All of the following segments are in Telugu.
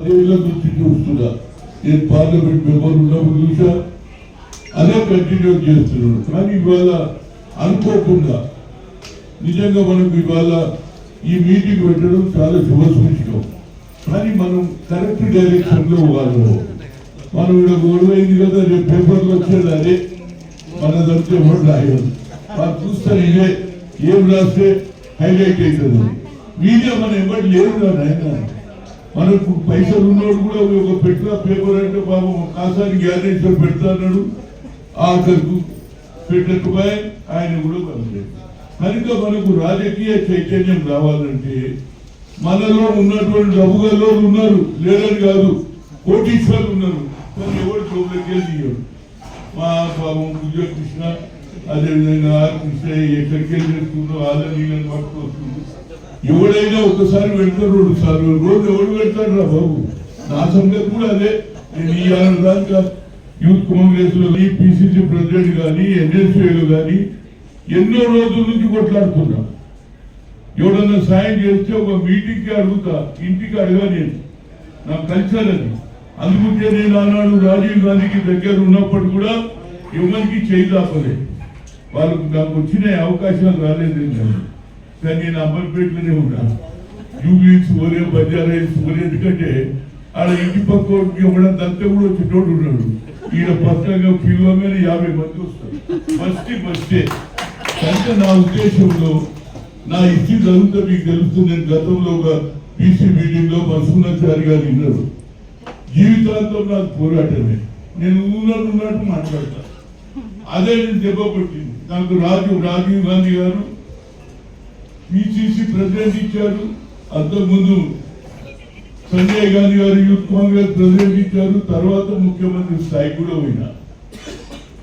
పదేళ్ళ నుంచి చూస్తున్నా. నేను పార్లమెంట్ మెంబర్ ఉన్నప్పుడు చూసా అదే కంటిన్యూ చేస్తున్నాడు. కానీ ఇవాళ అనుకోకుండా నిజంగా మనం ఇవాళ ఈ మీటింగ్ పెట్టడం చాలా శుభసూచకం. కానీ మనం కరెక్ట్ డైరెక్షన్లో వాళ్ళు మనం ఇక్కడ గొడవైంది కదా రేపు పేపర్లు వచ్చేది అదే. మనదంతా ఎవరు రాయదు వాళ్ళు చూస్తారు ఇదే ఏం రాస్తే హైలైట్ అవుతుంది. మీడియా మనం ఎవరు లేరు కానీ ఆయన మనకు పైసలు ఉన్నోడు కూడా ఒక పెట్టిన పేపర్ అంటే బాబు కాసాని గ్యారేజ్ పెడతా అన్నాడు. ఆఖరికి పెట్టకపోయి ఆయన కూడా పనిలేదు కనుక మనకు రాజకీయ చైతన్యం రావాలంటే మనలో ఉన్నటువంటి డబ్బుగల్లో ఉన్నారు లేదని కాదు కోటీశ్వర్లు ఉన్నారు. కానీ ఎవరు జోబులకి వెళ్ళి మా పాపం ఉద్యోగ కృష్ణ అదేవిధంగా కృష్ణ ఎక్కడికి వెళ్ళి చేస్తుందో ఆల నీళ్ళని పట్టుకొస్తుంది. ఎవడైనా ఒకసారి పెడతారు రెండు సార్లు రోజు ఎవడు పెడతాడు రా బాబు? నా సంగతి కూడా అదే. నేను ఈ దాకా యూత్ కాంగ్రెస్లో పిసిసి ప్రెసిడెంట్ కానీ ఎన్ఎస్ఏలు కానీ ఎన్నో రోజుల నుంచి కొట్లాడుతున్నా. ఎవడన్నా సాయం చేస్తే ఒక మీటింగ్కి అడుగుతా ఇంటికి అడగా నేను నా కల్చర్ అది. అందుకుంటే నేను ఆనాడు రాజీవ్ గాంధీకి దగ్గర ఉన్నప్పుడు కూడా ఎవరికి చేయి దాపలేదు వాళ్ళకు నాకు వచ్చిన అవకాశాలు రాలేదు. నేను. కానీ నేను అమర్పేటలోనే ఉన్నాను జూబ్లీస్ ఓరే బజార్ ఓరే ఎందుకంటే ఆడ ఇంటి పక్క ఇవ్వడం అంతా కూడా చిన్నోడు ఉన్నాడు. ఈయన పక్కగా కిలో మీద యాభై మంది వస్తారు. ఫస్ట్ ఫస్టే అంటే నా ఉద్దేశంలో నా ఇచ్చి చదువుతా మీకు తెలుస్తుంది. నేను గతంలో ఒక పీసీ మీటింగ్లో మసూనాచారి గారు విన్నారు. జీవితాంతం నాకు పోరాటమే. నేను ఊళ్ళో ఉన్నట్టు మాట్లాడతాను అదే నేను దెబ్బ కొట్టింది. నాకు రాజు రాజీవ్ గాంధీ గారు పిసిసి ప్రెసిడెంట్ ఇచ్చారు అంతకుముందు సంజయ్ గాంధీ గారు యూత్ కాంగ్రెస్ ప్రెసిడెంట్ ఇచ్చారు తర్వాత ముఖ్యమంత్రి స్థాయి కూడా పోయినా.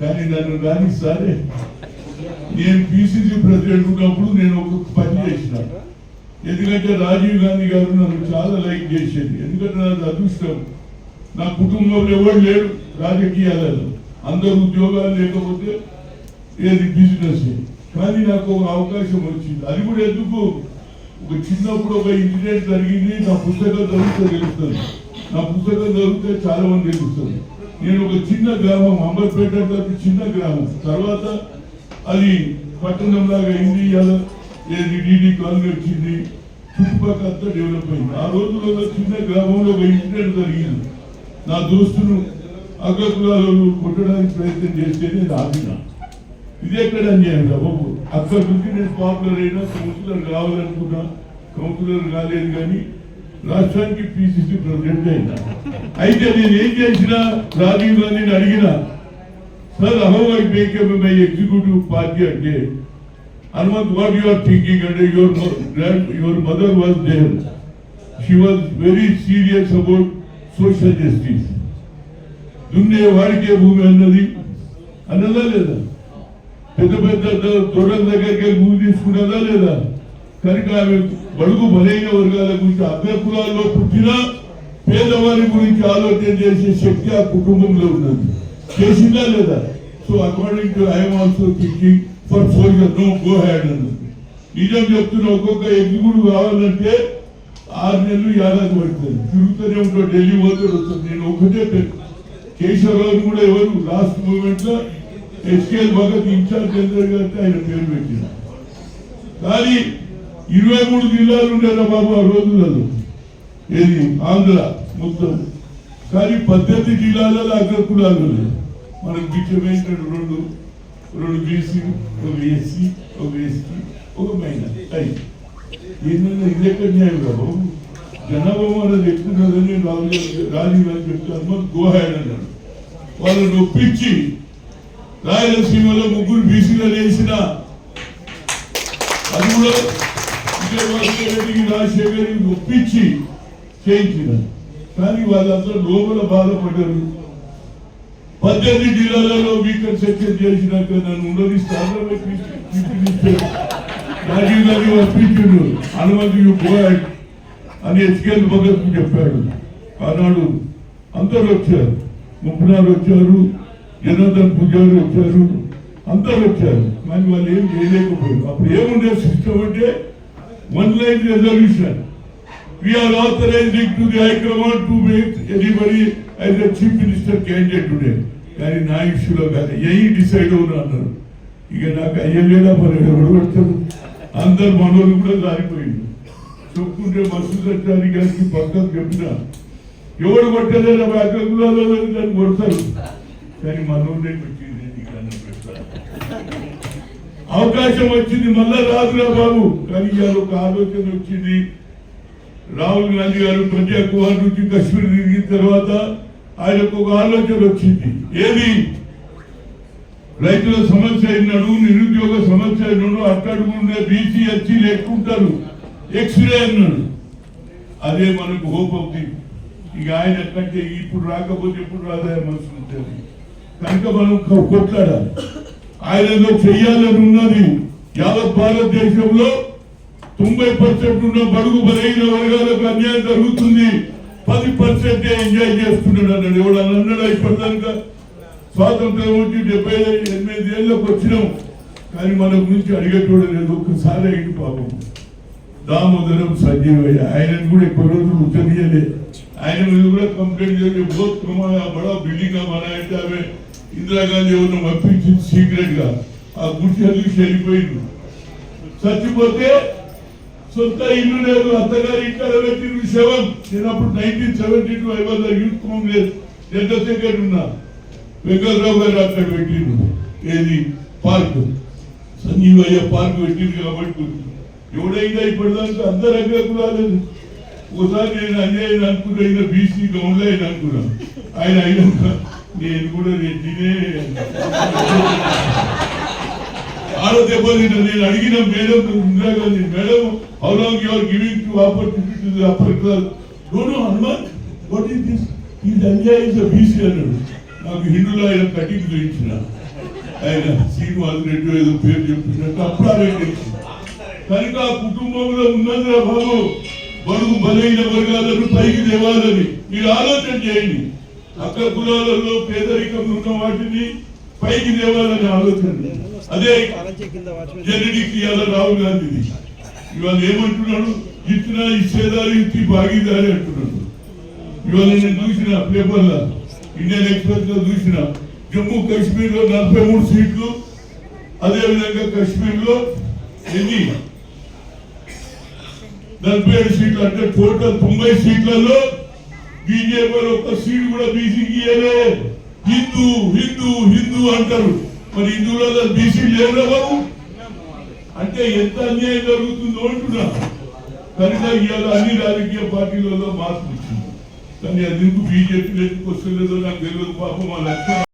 కానీ నన్ను కానీ సరే నేను పిసిసి ప్రెసిడెంట్ ఉన్నప్పుడు నేను ఒక పని చేసిన. ఎందుకంటే రాజీవ్ గాంధీ గారు నన్ను చాలా లైక్ చేసేది. ఎందుకంటే నాకు అదృష్టం. నా కుటుంబంలో ఎవరు లేరు రాజకీయాలలో. అందరు ఉద్యోగాలు లేకపోతే ఏది బిజినెస్ కానీ నాకు ఒక అవకాశం వచ్చింది. అది కూడా ఎందుకు? ఒక చిన్నప్పుడు ఒక ఇన్సిడెంట్ జరిగింది నా పుస్తకం చదివితే తెలుస్తుంది. నా పుస్తకం చదివితే చాలా మంది తెలుస్తుంది. నేను ఒక చిన్న గ్రామం అంబర్పేట అంటే చిన్న గ్రామం. తర్వాత అది పట్టణం లాగా అయింది అలా ఏది డీడీ కాలనీ వచ్చింది. చుట్టుపక్కల అంతా డెవలప్ అయింది. ఆ రోజుల్లో ఒక చిన్న గ్రామంలో ఒక ఇన్సిడెంట్ జరిగింది. నా దోస్తును అగ్రకులాలు కొట్టడానికి ప్రయత్నం చేస్తే నేను ఇది ఎక్కడ అన్యాయం రా బాబు? అక్కడ నుంచి నేను పాపులర్ అయినా కౌన్సిలర్ కావాలనుకున్నా కౌన్సిలర్ కాలేదు కానీ రాష్ట్రానికి పిసిసి ప్రెసిడెంట్ అయినా. అయితే నేను ఏం చేసినా రాజీవ్ గాంధీని అడిగిన sir how I make my executive party అంటే Hanumanth what you are thinking అంటే your your mother was there she was very serious about social justice దున్నే వాడికే భూమి అన్నది అన్నదా లేదా? పెద్ద పెద్ద ద- దొరల దగ్గరికి భూమి తీసుకున్నదా లేదా? కనుక ఆమె బడుగు బలైన వర్గాల గురించి అగ్రకులాల్లో పుట్టినా పేదవారి గురించి ఆలోచన చేసే శక్తి ఆ కుటుంబంలో ఉన్నది. చేసిందా లేదా? So according to I'm also thinking for soldier no go had అన్నది. నిజం చెప్తున్న ఒక్కొక్క ఎగ్జిక్యూటివ్ కావాలంటే ఆరు నెలలు ఏడాది పడుతుంది. తిరుగుతూనే ఉంటాడు ఢిల్లీ పోతాడు వస్తుంది నేను ఒకటే కేశవరావు కూడా ఎవరు? లాస్ట్ మూమెంట్లో ఎస్కేఎల్ భగత్ ఇన్ఛార్జ్ చంద్ర గారికి ఆయన పేరు పెట్టిన కానీ ఇరవై మూడు జిల్లాలు ఉండేరా బాబు ఆ రోజులలో ఏది ఆంధ్ర మొత్తం కానీ పద్దెనిమిది జిల్లాలలో అగ్రకులాలు ఉన్నాయి మనకు బిచ్చమైనటువంటి రెండు రెండు బీసీ ఒక ఎస్సీ ఒక ఎస్టీ ఒక మైనర్ ఐదు ఏంటంటే ఇది ఎక్కడ న్యాయం బాబు జనాభా అనేది ఎక్కువ రాజు రాజీవ్ గారు చెప్తాను మాకు గోహాడ్ అన్నాడు వాళ్ళని ఒప్పించి రాయలసీమలో ముగ్గురు బీసీలు వేసిన అది కూడా విజయవాడ రెడ్డికి రాజశేఖర్కి ఒప్పించి చేయించిన కానీ వాళ్ళందరూ లోపల బాధపడ్డారు. పద్దెనిమిది జిల్లాలలో వీకర్ సెక్షన్ చేసినాక నన్ను ఉండనిస్తాను రాజీవ్ గాంధీ ఒప్పించిండు. హనుమంతు యు గోయాడ్ అని హెచ్కేఎల్ భగత్ చెప్పాడు. ఆనాడు అందరు వచ్చారు. ముప్పనారు వచ్చారు. జనార్దన్ పూజారి వచ్చారు అందరూ వచ్చారు. కానీ వాళ్ళు ఏం చేయలేకపోయారు. అప్పుడు ఏముండే సిస్టమ్ అంటే one line resolution we authorising to the high command to make anybody as anybody chief minister candidate today కానీ నా ఇష్యూలో కానీ ఏ డిసైడ్ అవునా అన్నారు. ఇక నాకు అయ్యలేదా మరి? ఎవరు పడతారు అందరు మనోళ్ళు కూడా దారిపోయింది చెప్పుకుంటే మస్తు సత్యాన్ని గారికి పక్కకు చెప్పిన. ఎవడు పట్టలేదా? బ్యాకులలో దాన్ని కొడతారు. కానీ మనోడే పెట్టింది అవకాశం వచ్చింది మళ్ళా రాదురా బాబు. కానీ ఇవాళ ఒక ఆలోచన వచ్చింది. రాహుల్ గాంధీ గారు కన్యాకుమారి నుంచి కశ్మీర్ తిరిగిన తర్వాత ఆయనకు ఒక ఆలోచన వచ్చింది. ఏది? రైతుల సమస్య అయినాడు నిరుద్యోగ సమస్య అయినాడు అట్టడుగుండే బీసీ వచ్చి లేకుంటారు. ఎక్స్రే అన్నాడు. అదే మనకు హోప్ అవుతుంది. ఇక ఆయన కంటే ఇప్పుడు రాకపోతే ఎప్పుడు రాదా మనసు ఉంటుంది. కనుక మనం కొట్లాడాలి. ఆయన ఏదో చెయ్యాలని ఉన్నది యావత్ భారతదేశంలో తొంభై పర్సెంట్ ఉన్న బడుగు బలైన వర్గాలకు అన్యాయం జరుగుతుంది. పది పర్సెంట్ ఎంజాయ్ చేస్తున్నాడు అన్నాడు. ఎవడు అని అన్నాడు ఇప్పటిదానిక స్వాతంత్రం వచ్చి డెబ్బై ఎనిమిది ఏళ్ళకి వచ్చినాం. కానీ మన గురించి అడిగేటోడు లేదు. ఒక్కసారి అయింది పాపం. దామోదరం సంజీవయ్య. ఆయనను కూడా ఎక్కువ రోజులు ఉచ్చనీయలే ఆయన మీద కూడా కంప్లైంట్ చేయలేదు బోత్ బడా బిల్డింగ్ మన అంటే ఇందిరాగాంధీ ఎవరిని పంపించింది సీక్రెట్గా ఆ గుడిసె చూసి చచ్చిపోతే సొంత ఇల్లు లేదు అత్తగారి ఇంట్లో పెట్టిన శవం. నేను అప్పుడు nineteen seventy two I Youth Congress ఎంత సెకండ్ ఉన్నా. వెంకటరావు గారు అక్కడ పెట్టిండు. ఏది? పార్క్. సంజీవయ్య పార్క్ పెట్టింది కాబట్టి ఎవడైనా ఇప్పటిదాకా అందరు అగ్ర కులాలేదు ఒకసారి నేను అన్యాయం అనుకున్నా ఆయన బీసీ గౌండ్ ఆయన అనుకున్నాను ఆయన అయినాక నేను కూడా రెడ్డినే. ఆరో దెబ్బతిన్న నేను అడిగిన madam Indira Gandhi madam how long you are giving to opportunity to the upper class no no Hanuman what is this is Anjaiah is a BC అన్నాడు. నాకు హిందూలో ఆయన కటింగ్ చేయించిన. ఆయన శ్రీనివాస్ రెడ్డి ఏదో పేరు చెప్పినట్టు అప్పుడు ఆమె కనుక ఆ కుటుంబంలో ఉన్నదిరా బాబు బరువు బలైన వర్గాలను పైకి తేవాలని మీరు ఆలోచన చేయండి. అక్క కులాలలో పేదరికం ఉన్న వాటిని పైకి తేవాలని ఆలోచన. అదే జనడికి ఇవాళ రాహుల్ గాంధీది. ఇవాళ ఏమంటున్నాడు? ఇచ్చిన ఇచ్చేదారు ఇచ్చి భాగీదారి అంటున్నాడు. ఇవాళ నేను చూసిన పేపర్లో ఇండియన్ ఎక్స్ప్రెస్లో చూసిన జమ్మూ కాశ్మీర్లో నలభై మూడు సీట్లు అదే విధంగా కాశ్మీర్లో ఎన్ని? నలభై ఏడు సీట్లు అంటే టోటల్ తొంభై సీట్లలో బీజేపీలో ఒక్క సీట్ కూడా బీసీకి ఇయ్యలే. హిందూ హిందూ హిందూ అంటారు. మరి హిందువులలో బీసీ లేరా బాబు? అంటే ఎంత అన్యాయం జరుగుతుందో అంటున్నా. కనుక ఇవాళ అన్ని రాజకీయ పార్టీలలో మార్పు వచ్చింది కానీ అది ఎందుకు బీజేపీ ఎందుకు వస్తుందో నాకు తెలియదు. పాపం మా లక్ష్యం